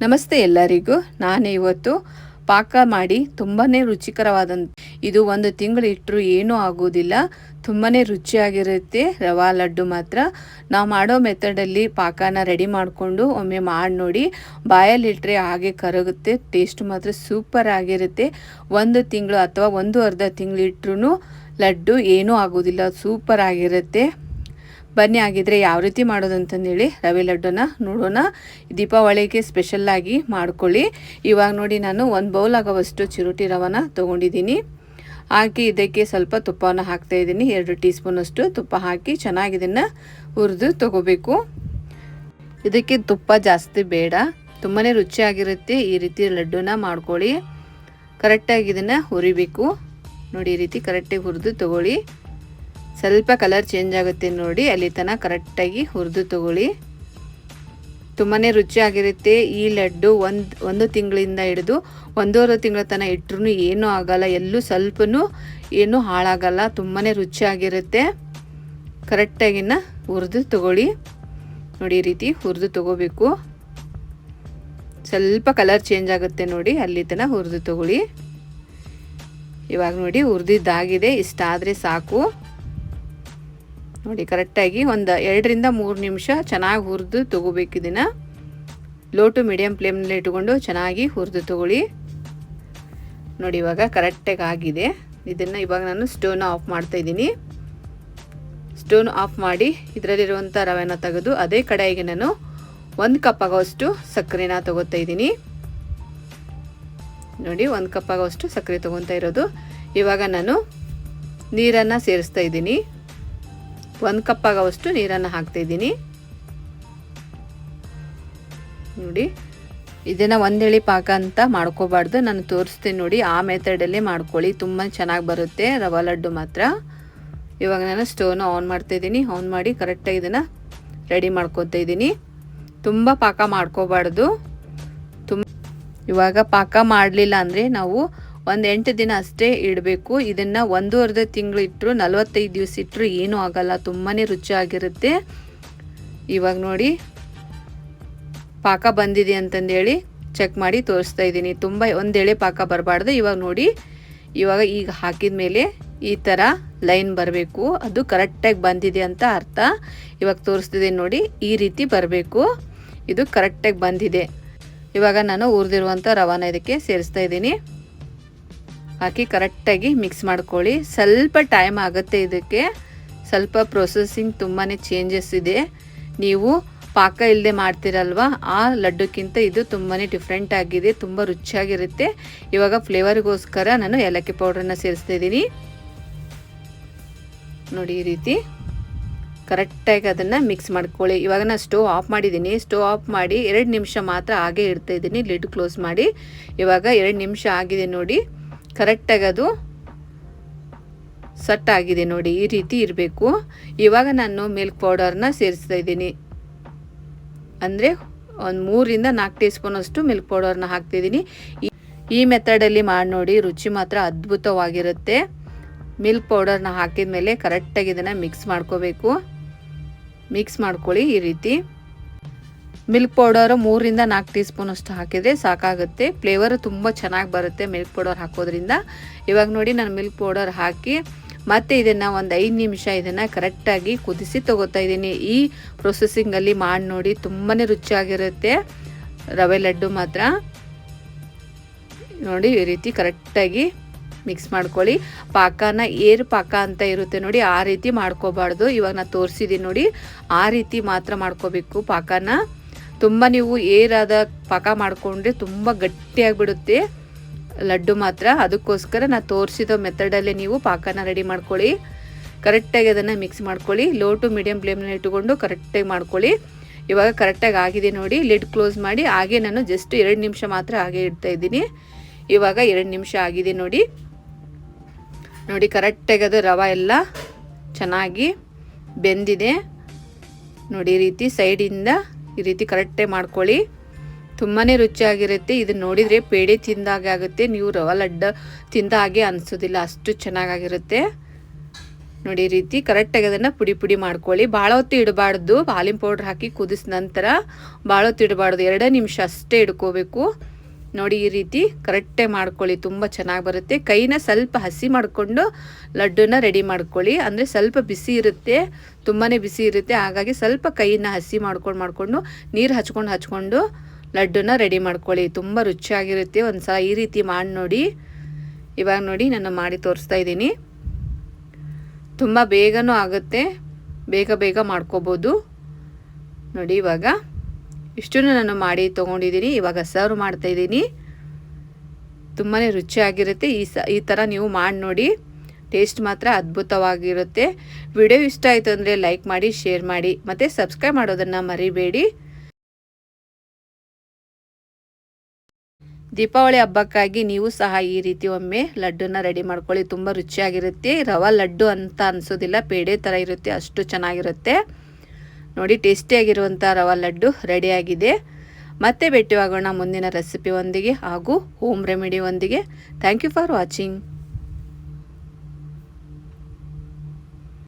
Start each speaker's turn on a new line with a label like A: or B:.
A: ನಮಸ್ತೆ ಎಲ್ಲರಿಗೂ. ನಾನು ಇವತ್ತು ಪಾಕ ಮಾಡಿ ತುಂಬಾ ರುಚಿಕರವಾದಂಥ ಇದು ಒಂದು ತಿಂಗಳು ಇಟ್ಟರು ಏನೂ ಆಗೋದಿಲ್ಲ. ತುಂಬಾ ರುಚಿಯಾಗಿರುತ್ತೆ. ರವಾ ಲಡ್ಡು ಮಾತ್ರ. ನಾವು ಮಾಡೋ ಮೆಥಡಲ್ಲಿ ಪಾಕನ ರೆಡಿ ಮಾಡಿಕೊಂಡು ಒಮ್ಮೆ ಮಾಡಿ ನೋಡಿ. ಬಾಯಲ್ಲಿಟ್ಟರೆ ಹಾಗೆ ಕರಗುತ್ತೆ. ಟೇಸ್ಟ್ ಮಾತ್ರ ಸೂಪರ್ ಆಗಿರುತ್ತೆ. ಒಂದು ತಿಂಗಳು ಅಥವಾ ಒಂದು ಅರ್ಧ ತಿಂಗಳು ಇಟ್ಟರು ಲಡ್ಡು ಏನೂ ಆಗೋದಿಲ್ಲ. ಸೂಪರ್ ಆಗಿರುತ್ತೆ. ಬನ್ನಿ ಆಗಿದ್ರೆ ಯಾವ ರೀತಿ ಮಾಡೋದು ಅಂತಂದೇಳಿ ರವೆ ಲಡ್ಡುನ ನೋಡೋಣ. ದೀಪಾವಳಿಗೆ ಸ್ಪೆಷಲ್ಲಾಗಿ ಮಾಡ್ಕೊಳ್ಳಿ. ಇವಾಗ ನೋಡಿ ನಾನು ಒಂದು ಬೌಲ್ ಆಗೋವಷ್ಟು ಚಿರೋಟಿ ರವನ ತೊಗೊಂಡಿದ್ದೀನಿ. ಹಾಕಿ ಇದಕ್ಕೆ ಸ್ವಲ್ಪ ತುಪ್ಪವನ್ನು ಹಾಕ್ತಾ ಇದ್ದೀನಿ. ಎರಡು ಟೀ ಸ್ಪೂನಷ್ಟು ತುಪ್ಪ ಹಾಕಿ ಚೆನ್ನಾಗಿ ಇದನ್ನು ಹುರಿದು ತೊಗೋಬೇಕು. ಇದಕ್ಕೆ ತುಪ್ಪ ಜಾಸ್ತಿ ಬೇಡ. ತುಂಬಾ ರುಚಿಯಾಗಿರುತ್ತೆ ಈ ರೀತಿ ಲಡ್ಡುನ ಮಾಡ್ಕೊಳ್ಳಿ. ಕರೆಕ್ಟಾಗಿ ಇದನ್ನು ಹುರಿಬೇಕು. ನೋಡಿ ಈ ರೀತಿ ಕರೆಕ್ಟಾಗಿ ಹುರಿದು ತೊಗೊಳ್ಳಿ. ಸ್ವಲ್ಪ ಕಲರ್ ಚೇಂಜ್ ಆಗುತ್ತೆ ನೋಡಿ. ಅಲ್ಲಿ ತನಕ ಕರೆಕ್ಟಾಗಿ ಹುರಿದು ತಗೊಳ್ಳಿ. ತುಂಬಾ ರುಚಿಯಾಗಿರುತ್ತೆ ಈ ಲಡ್ಡು ಒಂದು ಒಂದು ತಿಂಗಳಿಂದ ಹಿಡಿದು ಒಂದೂವರೆ ತಿಂಗಳ ತನಕ ಇಟ್ಟರು ಏನೂ ಆಗಲ್ಲ. ಎಲ್ಲೂ ಸ್ವಲ್ಪನೂ ಏನೂ ಹಾಳಾಗಲ್ಲ. ತುಂಬಾ ರುಚಿಯಾಗಿರುತ್ತೆ ಕರೆಕ್ಟಾಗಿನ ಹುರಿದು ತಗೊಳ್ಳಿ. ನೋಡಿ, ಈ ರೀತಿ ಹುರಿದು ತಗೋಬೇಕು. ಸ್ವಲ್ಪ ಕಲರ್ ಚೇಂಜ್ ಆಗುತ್ತೆ ನೋಡಿ. ಅಲ್ಲಿ ತನಕ ಹುರಿದು ತಗೊಳ್ಳಿ. ಇವಾಗ ನೋಡಿ, ಹುರಿದಿದ್ದಾಗಿದೆ. ಇಷ್ಟಾದರೆ ಸಾಕು. ನೋಡಿ, ಕರೆಕ್ಟಾಗಿ ಒಂದು ಎರಡರಿಂದ ಮೂರು ನಿಮಿಷ ಚೆನ್ನಾಗಿ ಹುರಿದು ತೊಗೋಬೇಕು ಇದನ್ನು. ಲೋ ಟು ಮೀಡಿಯಮ್ ಫ್ಲೇಮ್ನಲ್ಲಿ ಇಟ್ಕೊಂಡು ಚೆನ್ನಾಗಿ ಹುರಿದು ತೊಗೊಳ್ಳಿ. ನೋಡಿ, ಇವಾಗ ಕರೆಕ್ಟಾಗಿ ಆಗಿದೆ. ಇದನ್ನು ಇವಾಗ ನಾನು ಸ್ಟೋನ್ ಆಫ್ ಮಾಡ್ತಾ ಇದ್ದೀನಿ. ಸ್ಟೋವ್ನ ಆಫ್ ಮಾಡಿ ಇದರಲ್ಲಿರುವಂಥ ರವೆನ ತೆಗೆದು ಅದೇ ಕಡಾಯಿಗೆ ನಾನು ಒಂದು ಕಪ್ ಆಗೋಷ್ಟು ಸಕ್ಕರೆನ ತೊಗೋತಾ ಇದ್ದೀನಿ. ನೋಡಿ, ಒಂದು ಕಪ್ ಆಗೋಷ್ಟು ಸಕ್ಕರೆ ತೊಗೊತಾ ಇರೋದು. ಇವಾಗ ನಾನು ನೀರನ್ನು ಸೇರಿಸ್ತಾ ಇದ್ದೀನಿ. ಒಂದು ಕಪ್ ಆಗೋವಷ್ಟು ನೀರನ್ನು ಹಾಕ್ತಾಯಿದ್ದೀನಿ ನೋಡಿ, ಇದನ್ನು ಒಂದೇಳಿ ಪಾಕ ಅಂತ ಮಾಡ್ಕೋಬಾರ್ದು. ನಾನು ತೋರಿಸ್ತೀನಿ ನೋಡಿ, ಆ ಮೆಥಡಲ್ಲೇ ಮಾಡ್ಕೊಳ್ಳಿ. ತುಂಬ ಚೆನ್ನಾಗಿ ಬರುತ್ತೆ, ರವಾ ಲಡ್ಡು ಮಾತ್ರ. ಇವಾಗ ನಾನು ಸ್ಟೋವ್ನ ಆನ್ ಮಾಡ್ತಾಯಿದ್ದೀನಿ ಆನ್ ಮಾಡಿ ಕರೆಕ್ಟಾಗಿ ಇದನ್ನು ರೆಡಿ ಮಾಡ್ಕೊತಾ ಇದ್ದೀನಿ. ತುಂಬ ಪಾಕ ಮಾಡ್ಕೋಬಾರ್ದು. ತುಂಬ ಇವಾಗ ಪಾಕ ಮಾಡಲಿಲ್ಲ ಅಂದರೆ ನಾವು ಒಂದು ಎಂಟು ದಿನ ಅಷ್ಟೇ ಇಡಬೇಕು. ಇದನ್ನು ಒಂದೂವರೆ ತಿಂಗಳು ಇಟ್ಟರು ನಲವತ್ತೈದು ದಿವಸ ಇಟ್ಟರು ಏನೂ ಆಗಲ್ಲ ತುಂಬಾ ರುಚಿಯಾಗಿರುತ್ತೆ ಇವಾಗ ನೋಡಿ, ಪಾಕ ಬಂದಿದೆ ಅಂತಂದೇಳಿ ಚೆಕ್ ಮಾಡಿ ತೋರಿಸ್ತಾ ಇದ್ದೀನಿ. ತುಂಬ ಒಂದೇಳೆ ಪಾಕ ಬರಬಾರ್ದು. ಇವಾಗ ನೋಡಿ, ಇವಾಗ ಈಗ ಹಾಕಿದ ಮೇಲೆ ಈ ಥರ ಲೈನ್ ಬರಬೇಕು. ಅದು ಕರೆಕ್ಟಾಗಿ ಬಂದಿದೆ ಅಂತ ಅರ್ಥ. ಇವಾಗ ತೋರಿಸ್ತಿದೆ ನೋಡಿ, ಈ ರೀತಿ ಬರಬೇಕು. ಇದು ಕರೆಕ್ಟಾಗಿ ಬಂದಿದೆ. ಇವಾಗ ನಾನು ಹುರಿದಿರುವಂಥ ರವಾನ ಇದಕ್ಕೆ ಸೇರಿಸ್ತಾ ಇದ್ದೀನಿ. ಹಾಕಿ ಕರೆಕ್ಟಾಗಿ ಮಿಕ್ಸ್ ಮಾಡ್ಕೊಳ್ಳಿ. ಸ್ವಲ್ಪ ಟೈಮ್ ಆಗುತ್ತೆ ಇದಕ್ಕೆ. ಸ್ವಲ್ಪ ಪ್ರೊಸೆಸಿಂಗ್ ತುಂಬಾ ಚೇಂಜಸ್ ಇದೆ. ನೀವು ಪಾಕ ಇಲ್ಲದೆ ಮಾಡ್ತೀರಲ್ವ? ಆ ಲಡ್ಡುಕ್ಕಿಂತ ಇದು ತುಂಬಾ ಡಿಫ್ರೆಂಟ್ ಆಗಿದೆ, ತುಂಬ ರುಚಿಯಾಗಿರುತ್ತೆ. ಇವಾಗ ಫ್ಲೇವರ್ಗೋಸ್ಕರ ನಾನು ಏಲಕ್ಕಿ ಪೌಡ್ರನ್ನ ಸೇರಿಸ್ತಿದ್ದೀನಿ ನೋಡಿ ಈ ರೀತಿ. ಕರೆಕ್ಟಾಗಿ ಅದನ್ನು ಮಿಕ್ಸ್ ಮಾಡ್ಕೊಳ್ಳಿ. ಇವಾಗ ನಾನು ಸ್ಟೋವ್ ಆಫ್ ಮಾಡಿದ್ದೀನಿ. ಸ್ಟೋವ್ ಆಫ್ ಮಾಡಿ ಎರಡು ನಿಮಿಷ ಮಾತ್ರ ಹಾಗೆ ಇಡ್ತಾ ಇದ್ದೀನಿ. ಲಿಡ್ ಕ್ಲೋಸ್ ಮಾಡಿ. ಇವಾಗ ಎರಡು ನಿಮಿಷ ಆಗಿದೆ ನೋಡಿ. ಕರೆಕ್ಟಾಗಿ ಅದು ಸಟ್ ಆಗಿದೆ ನೋಡಿ, ಈ ರೀತಿ ಇರಬೇಕು. ಇವಾಗ ನಾನು ಮಿಲ್ಕ್ ಪೌಡರ್ನ ಸೇರಿಸ್ತಾ ಇದ್ದೀನಿ. ಅಂದರೆ ಒಂದು ಮೂರಿಂದ ನಾಲ್ಕು ಟೀ ಸ್ಪೂನಷ್ಟು ಮಿಲ್ಕ್ ಪೌಡರ್ನ ಹಾಕ್ತಿದ್ದೀನಿ ಈ ಮೆಥಡಲ್ಲಿ ಮಾಡಿ ನೋಡಿ, ರುಚಿ ಮಾತ್ರ ಅದ್ಭುತವಾಗಿರುತ್ತೆ. ಮಿಲ್ಕ್ ಪೌಡರ್ನ ಹಾಕಿದ ಮೇಲೆ ಕರೆಕ್ಟಾಗಿ ಇದನ್ನು ಮಿಕ್ಸ್ ಮಾಡ್ಕೋಬೇಕು. ಮಿಕ್ಸ್ ಮಾಡ್ಕೊಳ್ಳಿ ಈ ರೀತಿ. ಮಿಲ್ಕ್ ಪೌಡರ್ ಮೂರಿಂದ ನಾಲ್ಕು ಟೀ ಸ್ಪೂನ್ ಅಷ್ಟು ಹಾಕಿದರೆ ಸಾಕಾಗುತ್ತೆ. ಫ್ಲೇವರ್ ತುಂಬ ಚೆನ್ನಾಗಿ ಬರುತ್ತೆ ಮಿಲ್ಕ್ ಪೌಡರ್ ಹಾಕೋದ್ರಿಂದ. ಇವಾಗ ನೋಡಿ ನಾನು ಮಿಲ್ಕ್ ಪೌಡರ್ ಹಾಕಿ ಮತ್ತೆ ಇದನ್ನು ಒಂದು ಐದು ನಿಮಿಷ ಇದನ್ನು ಕರೆಕ್ಟಾಗಿ ಕುದಿಸಿ ತಗೋತಾ ಇದ್ದೀನಿ. ಈ ಪ್ರೊಸೆಸಿಂಗಲ್ಲಿ ಮಾಡಿ ನೋಡಿ ತುಂಬಾ ರುಚಿಯಾಗಿರುತ್ತೆ. ರವೆ ಲಡ್ಡು ಮಾತ್ರ. ನೋಡಿ ಈ ರೀತಿ ಕರೆಕ್ಟಾಗಿ ಮಿಕ್ಸ್ ಮಾಡ್ಕೊಳ್ಳಿ. ಪಾಕನ ಏರು ಪಾಕ ಅಂತ ಇರುತ್ತೆ ನೋಡಿ ಆ ರೀತಿ ಮಾಡ್ಕೋಬಾರ್ದು. ಇವಾಗ ನಾನು ತೋರಿಸಿದ್ದೀನಿ ನೋಡಿ, ಆ ರೀತಿ ಮಾತ್ರ ಮಾಡ್ಕೋಬೇಕು ಪಾಕನ. ತುಂಬ ನೀವು ಏರಾದ ಪಾಕ ಮಾಡಿಕೊಂಡ್ರೆ ತುಂಬ ಗಟ್ಟಿಯಾಗಿಬಿಡುತ್ತೆ. ಲಡ್ಡು ಮಾತ್ರ. ಅದಕ್ಕೋಸ್ಕರ ನಾನು ತೋರಿಸಿದ ಮೆಥಡಲ್ಲೇ ನೀವು ಪಾಕನ ರೆಡಿ ಮಾಡ್ಕೊಳ್ಳಿ. ಕರೆಕ್ಟಾಗಿ ಅದನ್ನು ಮಿಕ್ಸ್ ಮಾಡ್ಕೊಳ್ಳಿ. ಲೋ ಟು ಮೀಡಿಯಮ್ ಫ್ಲೇಮ್ನಲ್ಲಿ ಇಟ್ಟುಕೊಂಡು ಕರೆಕ್ಟಾಗಿ ಮಾಡ್ಕೊಳ್ಳಿ. ಇವಾಗ ಕರೆಕ್ಟಾಗಿ ಆಗಿದೆ ನೋಡಿ. ಲಿಡ್ ಕ್ಲೋಸ್ ಮಾಡಿ. ಹಾಗೆ ನಾನು ಜಸ್ಟ್ ಎರಡು ನಿಮಿಷ ಮಾತ್ರ ಹಾಗೆ ಇಡ್ತಾ ಇದ್ದೀನಿ. ಇವಾಗ ಎರಡು ನಿಮಿಷ ಆಗಿದೆ ನೋಡಿ. ನೋಡಿ ಕರೆಕ್ಟಾಗಿ ಅದು ರವೆ ಎಲ್ಲ ಚೆನ್ನಾಗಿ ಬೆಂದಿದೆ. ನೋಡಿ ಈ ರೀತಿ ಸೈಡಿಂದ ಈ ರೀತಿ ಕರೆಕ್ಟೇ ಮಾಡ್ಕೊಳ್ಳಿ. ತುಂಬಾ ರುಚಿಯಾಗಿರುತ್ತೆ. ಇದನ್ನ ನೋಡಿದರೆ ಪೇಡೆ ತಿಂದಾಗೆ ಆಗುತ್ತೆ. ನೀವು ರವೆ ಲಡ್ಡು ತಿಂದ ಹಾಗೆ ಅನಿಸೋದಿಲ್ಲ. ಅಷ್ಟು ಚೆನ್ನಾಗಾಗಿರುತ್ತೆ. ನೋಡಿ ಈ ರೀತಿ ಕರೆಕ್ಟಾಗಿ ಅದನ್ನು ಪುಡಿ ಪುಡಿ ಮಾಡ್ಕೊಳ್ಳಿ. ಭಾಳ ಹೊತ್ತು ಇಡಬಾರ್ದು. ಹಾಲಿನ ಪೌಡ್ರ್ ಹಾಕಿ ಕುದಿಸಿದ ನಂತರ ಭಾಳ ಹೊತ್ತು ಇಡಬಾರ್ದು. ಎರಡೇ ನಿಮಿಷ ಅಷ್ಟೇ ಇಡ್ಕೋಬೇಕು. ನೋಡಿ ಈ ರೀತಿ ಕರೆಕ್ಟೇ ಮಾಡ್ಕೊಳ್ಳಿ, ತುಂಬ ಚೆನ್ನಾಗಿ ಬರುತ್ತೆ. ಕೈನ ಸ್ವಲ್ಪ ಹಸಿ ಮಾಡಿಕೊಂಡು ಲಡ್ಡುನ ರೆಡಿ ಮಾಡ್ಕೊಳ್ಳಿ. ಅಂದರೆ ಸ್ವಲ್ಪ ಬಿಸಿ ಇರುತ್ತೆ ತುಂಬಾ ಬಿಸಿ ಇರುತ್ತೆ. ಹಾಗಾಗಿ ಸ್ವಲ್ಪ ಕೈನ ಹಸಿ ಮಾಡ್ಕೊಂಡು ಮಾಡಿಕೊಂಡು ನೀರು ಹಚ್ಕೊಂಡು ಹಚ್ಕೊಂಡು ಲಡ್ಡುನ ರೆಡಿ ಮಾಡ್ಕೊಳ್ಳಿ. ತುಂಬ ರುಚಿಯಾಗಿರುತ್ತೆ. ಒಂದು ಸಲ ಈ ರೀತಿ ಮಾಡಿ ನೋಡಿ. ಇವಾಗ ನೋಡಿ ನಾನು ಮಾಡಿ ತೋರಿಸ್ತಾ ಇದ್ದೀನಿ. ತುಂಬ ಬೇಗನೂ ಆಗುತ್ತೆ. ಬೇಗ ಬೇಗ ಮಾಡ್ಕೋಬೋದು. ನೋಡಿ ಇವಾಗ. ಇಷ್ಟನ್ನು ನಾನು ಮಾಡಿ ತೊಗೊಂಡಿದ್ದೀನಿ, ಇವಾಗ ಸರ್ವ್ ಮಾಡ್ತಾ ಇದ್ದೀನಿ. ತುಂಬಾ ರುಚಿಯಾಗಿರುತ್ತೆ. ಈ ಸ, ಈ ಥರ ನೀವು ಮಾಡಿ ನೋಡಿ ಟೇಸ್ಟ್ ಮಾತ್ರ ಅದ್ಭುತವಾಗಿರುತ್ತೆ. ವಿಡಿಯೋ ಇಷ್ಟ ಆಯಿತು ಅಂದರೆ ಲೈಕ್ ಮಾಡಿ ಶೇರ್ ಮಾಡಿ, ಮತ್ತು ಸಬ್ಸ್ಕ್ರೈಬ್ ಮಾಡೋದನ್ನು ಮರಿಬೇಡಿ. ದೀಪಾವಳಿ ಹಬ್ಬಕ್ಕಾಗಿ ನೀವು ಸಹ ಈ ರೀತಿ ಒಮ್ಮೆ ಲಡ್ಡುನ ರೆಡಿ ಮಾಡ್ಕೊಳ್ಳಿ. ತುಂಬ ರುಚಿಯಾಗಿರುತ್ತೆ. ರವಾ ಲಡ್ಡು ಅಂತ ಅನಿಸೋದಿಲ್ಲ, ಪೇಡೆ ಥರ ಇರುತ್ತೆ, ಅಷ್ಟು ಚೆನ್ನಾಗಿರುತ್ತೆ. ನೋಡಿ ಟೇಸ್ಟಿಯಾಗಿರುವಂಥ ರವಾ ಲಡ್ಡು ರೆಡಿಯಾಗಿದೆ ಮತ್ತೆ ಭೇಟಿಯಾಗೋಣ ಮುಂದಿನ ರೆಸಿಪಿ ಒಂದಿಗೆ ಹಾಗೂ ಹೋಮ್ ರೆಮಿಡಿ ಒಂದಿಗೆ. Thank you for watching